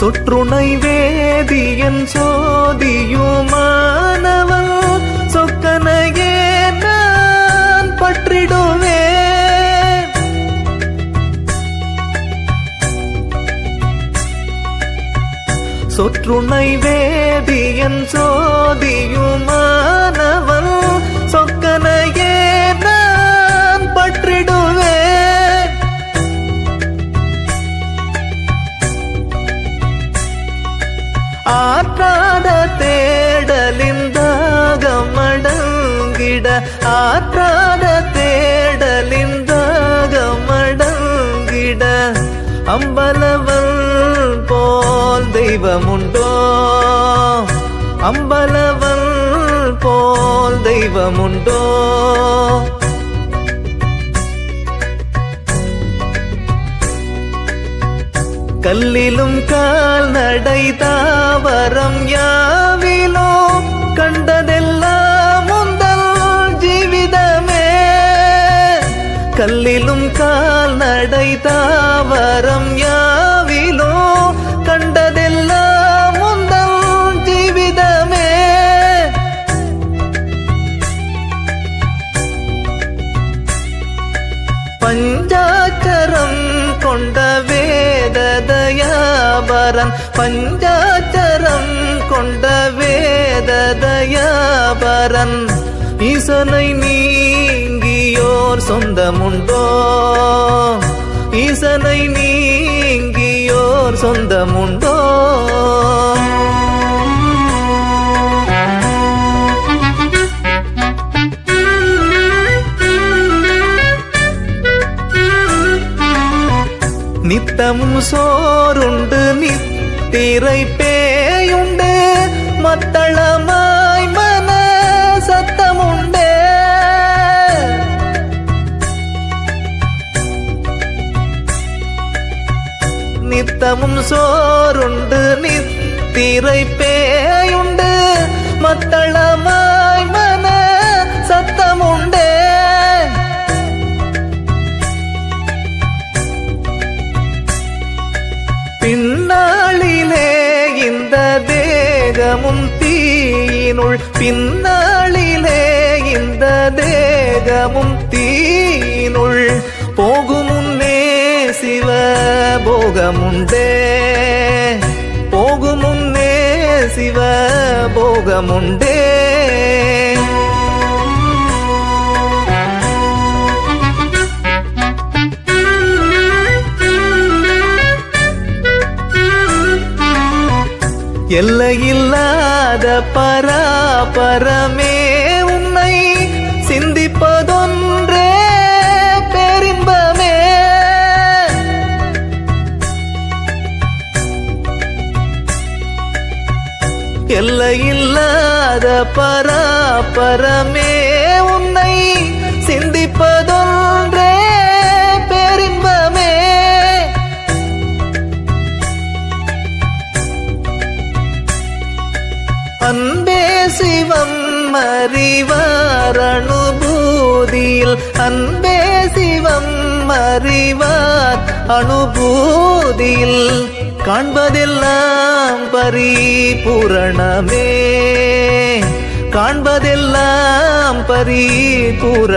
சொற்றுணை வேதியன் சோதியுமானவன் சொக்கனையே நான் பற்றிடுவேன் சொற்றுணை வேதியன் சோதியுமானவன் ஆற்றாத தேடலிந்தாகமடங்கிட ஆற்றாத தேடலிந்தாகமடங்கிட அம்பலவன் போல் தெய்வமுண்டோ? அம்பலவன் போல் தெய்வமுண்டோ? கல்லிலும் கால் நடைதான் தாவரம் யாவிலோ கண்டதெல்லாம் முந்தல் ஜீவிதமே. கல்லிலும் கால் நடை தாவரம் யாவிலோ கண்டதெல்லாம் முந்தல் ஜீவிதமே. பஞ்சாச்சரம் கொண்ட வேததயாபரன் பஞ்சாச்சரம் வேததயாபரன் ஈசனை நீங்கியோர் சொந்தமுண்டோ? ஈசனை நீங்கியோர் சொந்தமுண்டோ? நித்தமும் சோறுண்டு நித்திரை பே நித்தமும் சோறுண்டு நித்திரை பேயுண்டு மத்தளமாய் மன சத்தமுண்டே பின்னாளிலே இந்த தேகமும் தீயினுள் பின்னாளிலே இந்த தேகமும் தீயினுள் போகும் சிவ போகமுண்டே போகுமுன்னே சிவ போகமுண்டே எல்லையில்லாத பரா பரா எல்லையில்லாத பராபரமே உன்னை சிந்திப்பதொன்றே பேரின்பமே. அன்பே சிவம் அறிவார் அனுபூதியில். அன்பே சிவம் அறிவார் அனுபூதியில். காண்பதெல்லாம் பரிபூரணமே. காண்பதெல்லாம் பரிபூரணமே.